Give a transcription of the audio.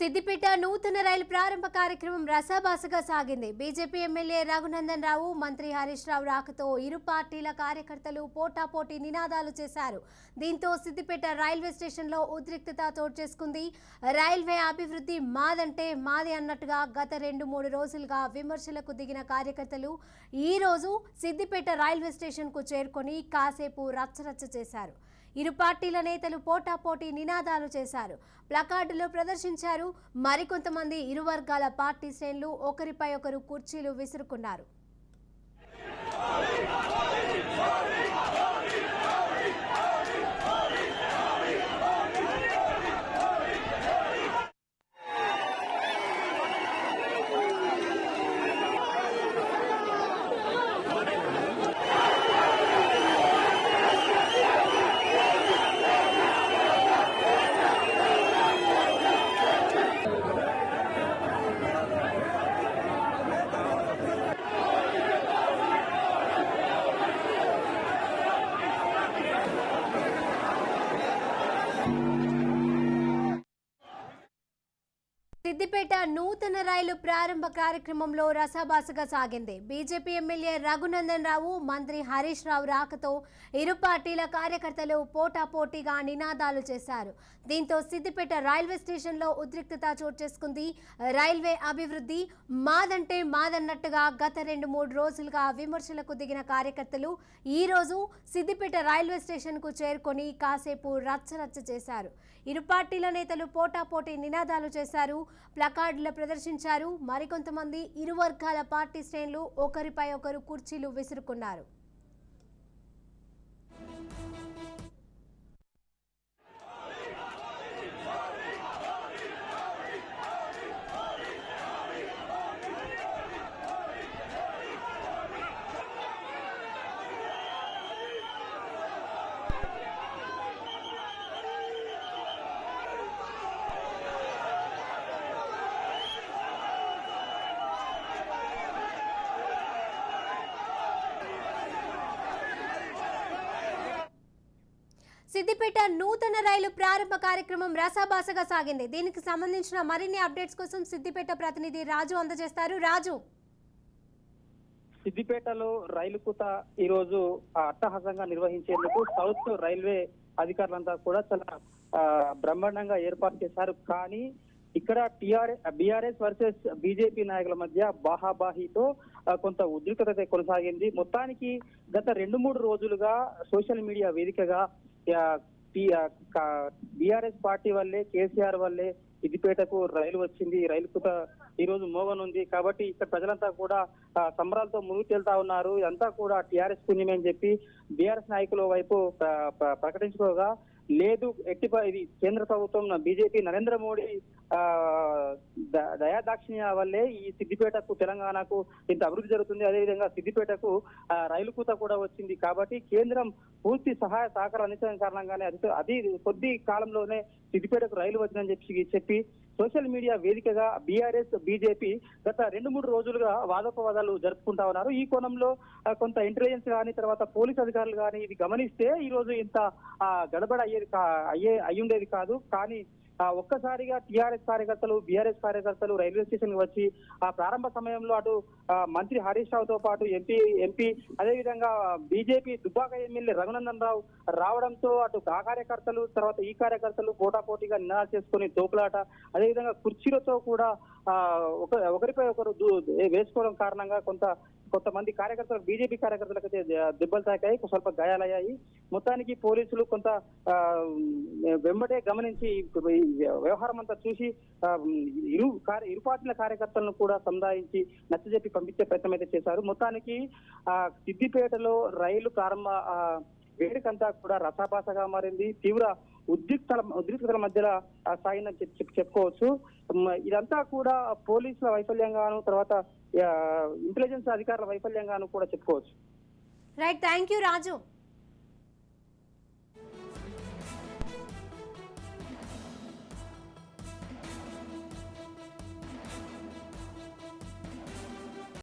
సిద్దిపేట నూతన రైలు ప్రారంభ కార్యక్రమం రసాభాసగా సాగింది. బీజేపీ ఎమ్మెల్యే రఘునందన్ రావు మంత్రి హరీష్ రావు రాకతో ఇరు పార్టీల కార్యకర్తలు పోటాపోటీ నినాదాలు చేశారు. దీంతో సిద్దిపేట రైల్వే స్టేషన్లో ఉద్రిక్తత చోటు చేసుకుంది. రైల్వే అభివృద్ధి మాదంటే మాది అన్నట్టుగా గత రెండు మూడు రోజులుగా విమర్శలకు దిగిన కార్యకర్తలు ఈరోజు సిద్దిపేట రైల్వే స్టేషన్కు చేరుకొని కాసేపు రచ్చరచ్చ చేశారు. ఇరు పార్టీల నేతలు పోటాపోటీ నినాదాలు చేశారు. ప్లకార్డులు ప్రదర్శించారు. మరికొంతమంది ఇరు వర్గాల పార్టీ శ్రేణులు ఒకరిపై ఒకరు కుర్చీలు విసురుకున్నారు. సిద్దిపేట నూతన రైలు ప్రారంభ కార్యక్రమంలో రసాభాసగా సాగింది. బీజేపీ ఎమ్మెల్యే రఘునందన్ రావు మంత్రి హరీష్ రావు రాకతో ఇరు పార్టీల కార్యకర్తలు పోటాపోటీగా నినాదాలు చేశారు. దీంతో సిద్దిపేట రైల్వే స్టేషన్లో ఉద్రిక్తత చోటు చేసుకుంది. రైల్వే అభివృద్ధి మాదంటే మాదన్నట్టుగా గత రెండు మూడు రోజులుగా విమర్శలకు దిగిన కార్యకర్తలు ఈ రోజు సిద్దిపేట రైల్వే స్టేషన్కు చేరుకొని కాసేపు రచ్చరచ్చ చేశారు. ఇరు పార్టీల నేతలు పోటాపోటీ నినాదాలు చేశారు. ప్లకార్డులు ప్రదర్శించారు. మరికొంతమంది ఇరు వర్గాల పార్టీ శ్రేణులు ఒకరిపై ఒకరు కుర్చీలు విసురుకున్నారు. సిద్దిపేట నూతన రైలు ప్రారంభ కార్యక్రమం రసాబాసగా సాగింది. దీనికి సంబంధించిన మరిన్ని అప్డేట్స్ కోసం సిద్దిపేట ప్రతినిధి రాజు అందజేస్తారు. రాజు. సిద్దిపేటలో రైలు కూత ఈ రోజు అట్టహాసంగా నిర్వహించేందుకు సౌత్ రైల్వే అధికారులంతా కూడా చాలా బ్రహ్మాండంగా ఏర్పాటు చేశారు. కానీ ఇక్కడ టిఆర్ఎస్ బీఆర్ఎస్ వర్సెస్ బీజేపీ నాయకుల మధ్య బాహాబాహితో కొంత ఉద్రిక్తత కొనసాగింది. మొత్తానికి గత రెండు మూడు రోజులుగా సోషల్ మీడియా వేదికగా బీఆర్ఎస్ పార్టీ వల్లే కేసీఆర్ వల్లే సిద్దిపేటకు రైలు వచ్చింది. రైలు కూడా ఈ రోజు మోగనుంది. కాబట్టి ఇక్కడ ప్రజలంతా కూడా సంబరాలతో ముందుకు వెళ్తా ఉన్నారు. ఇదంతా కూడా టిఆర్ఎస్ పుణ్యమే అని చెప్పి బీఆర్ఎస్ నాయకుల వైపు ప్రకటించుకోగా లేదు ఎట్టి ఇది కేంద్ర ప్రభుత్వం బీజేపీ నరేంద్ర మోడీ దయాదాక్షిణ్య వల్లే ఈ సిద్దిపేటకు తెలంగాణకు ఇంత అభివృద్ధి జరుగుతుంది. అదేవిధంగా సిద్దిపేటకు రైలు కూత కూడా వచ్చింది. కాబట్టి కేంద్రం పూర్తి సహాయ సహకారం అందించడం కారణంగానే అది అది కొద్ది కాలంలోనే సిద్దిపేటకు రైలు వచ్చిందని చెప్పి చెప్పి సోషల్ మీడియా వేదికగా బీఆర్ఎస్ బీజేపీ గత రెండు మూడు రోజులుగా వాదోపవాదాలు జరుపుకుంటా ఉన్నారు. ఈ కోణంలో కొంత ఇంటెలిజెన్స్ కానీ తర్వాత పోలీస్ అధికారులు కానీ ఇది గమనిస్తే ఈ రోజు ఇంత ఆ, గడబడ అయ్యేది అయ్యే అయ్యుండేది కాదు. కానీ ఒక్కసారిగా టీఆర్ఎస్ కార్యకర్తలు బీఆర్ఎస్ కార్యకర్తలు రైల్వే స్టేషన్కి వచ్చి ఆ ప్రారంభ సమయంలో అటు మంత్రి హరీష్ రావుతో పాటు ఎంపీ ఎంపీ అదేవిధంగా బీజేపీ దుబ్బాక ఎమ్మెల్యే రఘునందన్ రావు రావడంతో అటు ఆ కార్యకర్తలు తర్వాత ఈ కార్యకర్తలు పోటాపోటీగా నినాదాలు చేసుకుని తోపులాట అదేవిధంగా కుర్చీలతో కూడా ఒక ఒకరిపై ఒకరు వేసుకోవడం కారణంగా కొంత కొంతమంది కార్యకర్తలు బీజేపీ కార్యకర్తలకు అయితే దెబ్బలు తాకాయి స్వల్ప గాయాలయ్యాయి. మొత్తానికి పోలీసులు కొంత ఆ, వెంబడే గమనించి వ్యవహారం అంతా చూసి ఇరు కార్య- ఇరుపాటిన కార్యకర్తలను కూడా సంధాయించి నచ్చజెప్పి పంపించే ప్రయత్నం అయితే చేశారు. మొత్తానికి ఆ సిద్దిపేటలో రైలు ప్రారంభ వేడుకంతా కూడా రసాభాసగా మారింది. తీవ్ర ఉద్రిక్తల ఉద్రిక్తతల మధ్యలో ఆ, సాగిందని చెప్పుకోవచ్చు. ఇదంతా కూడా పోలీసుల వైఫల్యంగాను తర్వాత ఇంటెలిజెన్స్ అధికారుల వైఫల్యంగాను కూడా చెప్పుకోవచ్చు. Right thank you Raju